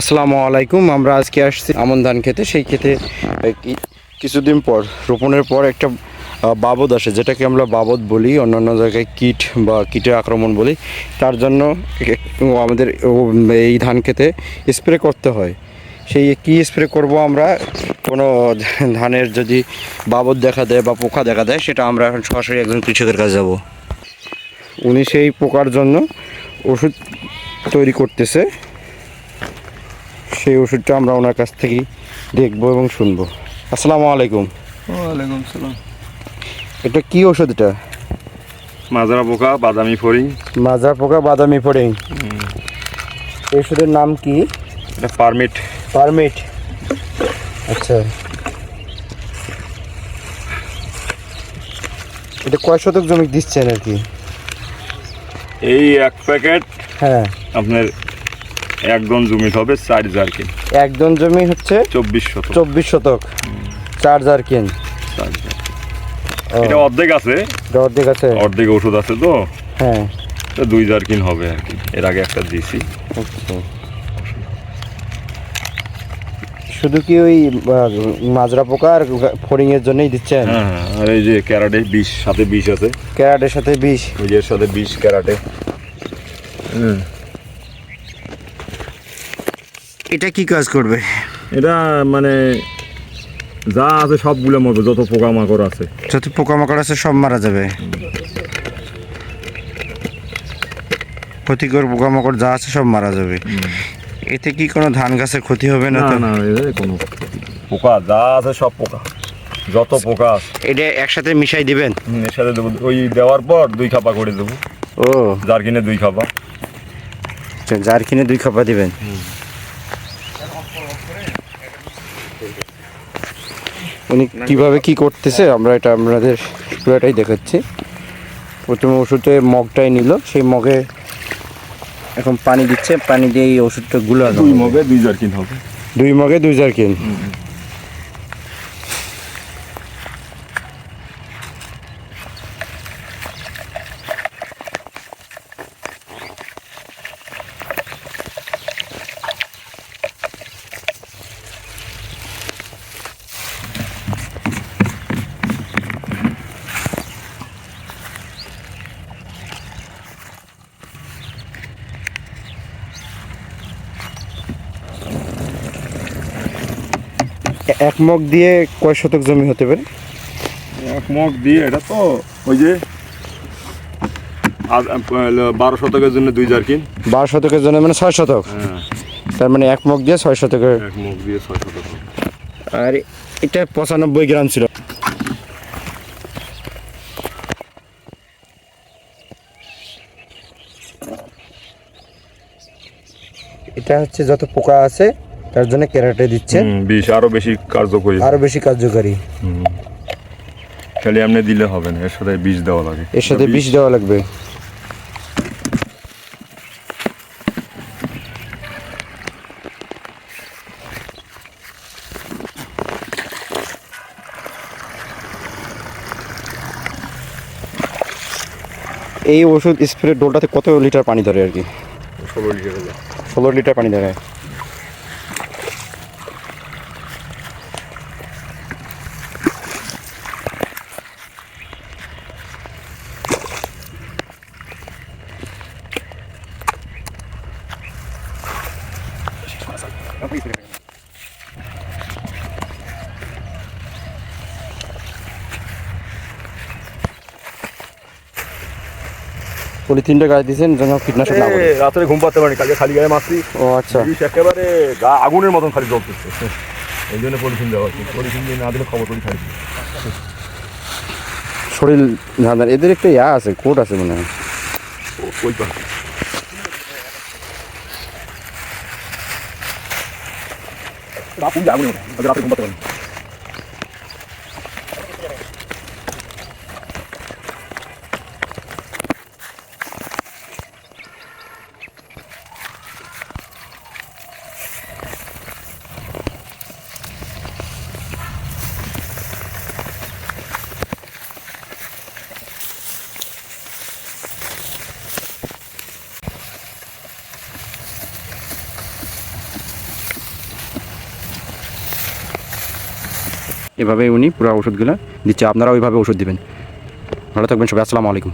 আসসালামু আলাইকুম, আমরা আজকে আসছি আমন ধান খেতে। সেই খেতে কিছুদিন পর, রোপণের পর একটা বাবদ আসে, যেটাকে আমরা বাবদ বলি, অন্যান্য জায়গায় কীট বা কীটের আক্রমণ বলি। তার জন্য আমাদের এই ধান খেতে স্প্রে করতে হয়। সেই কি স্প্রে করব আমরা? কোনো ধানের যদি বাবদ দেখা দেয় বা পোকা দেখা দেয়, সেটা আমরা এখন সরাসরি একজন কৃষকের কাছে যাব। উনি সেই পোকার জন্য ওষুধ তৈরি করতেছে। সেই ওষুধটা আমরা ওনার কাছ থেকেই দেখব এবং শুনব। আসসালামু আলাইকুম। ওয়ালাইকুম সালাম এটা কি ওষুধ এটা? মাজরা পোকা বাদামি ফড়িং। মাজরা পোকা বাদামি পড়ে এই ওষুধের নাম কি? এটা পারমিট। পারমিট। আচ্ছা। এটা কয় শতক জমি দিচ্ছেন আর কি? এই এক প্যাকেট হ্যাঁ। আপনার একদম জমিত হবে চার জারকিন একজন জমি হচ্ছে চব্বিশ শত চব্বিশ শতক। চার জারকিন এটা অর্ধেক আছে? অর্ধেক আছে। অর্ধেক ওষুধ আছে তো? হ্যাঁ। দুই জারকিন হবে আর কি। এর আগে একটা দিয়েছি। আচ্ছা। শুধু কি ওই মাজরা পোকা আর ফড়িং এর জন্যই দিচ্ছেন? হ্যাঁ হ্যাঁ। আর এই যে ক্যারাটে বিষ সাথে বিষ আছে। ক্যারাটের সাথে বিষ ওই যে সাথে বিষ ক্যারাটে। হুম। এটা কি কাজ করবে? এটা মানে যা আছে সবগুলো মরবে যত পোকা মাকড় আছে। যত পোকামাকড় আছে সব মারা যাবে। ক্ষতিকর পোকামাকড় যা আছে সব মারা যাবে। এতে কি কোনো ধান গাছের ক্ষতি হবে না না কোনো পোকা যা আছে সব পোকা। যত পোকা আছে। এটা একসাথে মিশাই দিবেন? হুম, এর সাথে দেবো। ওই দেওয়ার পর দুই খাপা করে দেবো। ও। যার কিনে দুই খাপা। জার কিনে দুই খাপা দিবেন? উনি কীভাবে কি করতেছে আমরা এটা আপনাদের পুরোটাই দেখাচ্ছি। প্রথমে ওষুধে মগটাই নিল সেই মগে এখন পানি দিচ্ছে পানি দিয়ে এই ওষুধটা গুলো দুই মগে দুই জার কিন হবে। দুই মগে দুই জারকিন। এক মগ দিয়ে কয় শতক জমি হতে পারে? এক মগ দিয়ে এটা তো ওই যে বারো শতকের জন্য দুই জার কিন বারো শতকের জন্য মানে ছয় শতক? হ্যাঁ। তার মানে এক মগ দিয়ে ছয় শতকের এক মগ দিয়ে ছয় শতক আর এটা পঁচানব্বই গ্রাম ছিল। এটা হচ্ছে যত পোকা আছে তার জন্য ক্যারাটে দিচ্ছেন হুম, বিষ আরও বেশি কার্যকরী। আরও বেশি কার্যকারী। খালি আপনি দিলে হবে না এর সাথে বিষ দেওয়া লাগে। এর সাথে বিষ দেওয়া লাগবে। এই ওষুধ স্প্রে ডোলটাতে কত লিটার পানি ধরে আর কি? ষোলো লিটার। ষোলো লিটার পানি ধরে। পলিথিনটা গায়ে দিয়েছেন যেন কীটনাশক না পড়ে। রাত্রে ঘুম পাতে পারি কালকে খালি গায়ে মারছি ও আচ্ছা। বিষ একেবারে গা আগুনের মতন খালি জ্বলতেছে এই জন্য পলিথিন দেওয়া হচ্ছে। পলিথিন দিয়ে না দিলে খবর করি খাই শরীর ঝাঁঝার এদের একটা ইয়া আছে কোট আছে মনে হয়। ওই পা রাত আগুনের রাত্রে ঘুম পাতে পারি এভাবে উনি পুরো ওষুধগুলো দিচ্ছে। আপনারা ওইভাবে ওষুধ দেবেন। ভালো থাকবেন সবাই। আসসালামু আলাইকুম।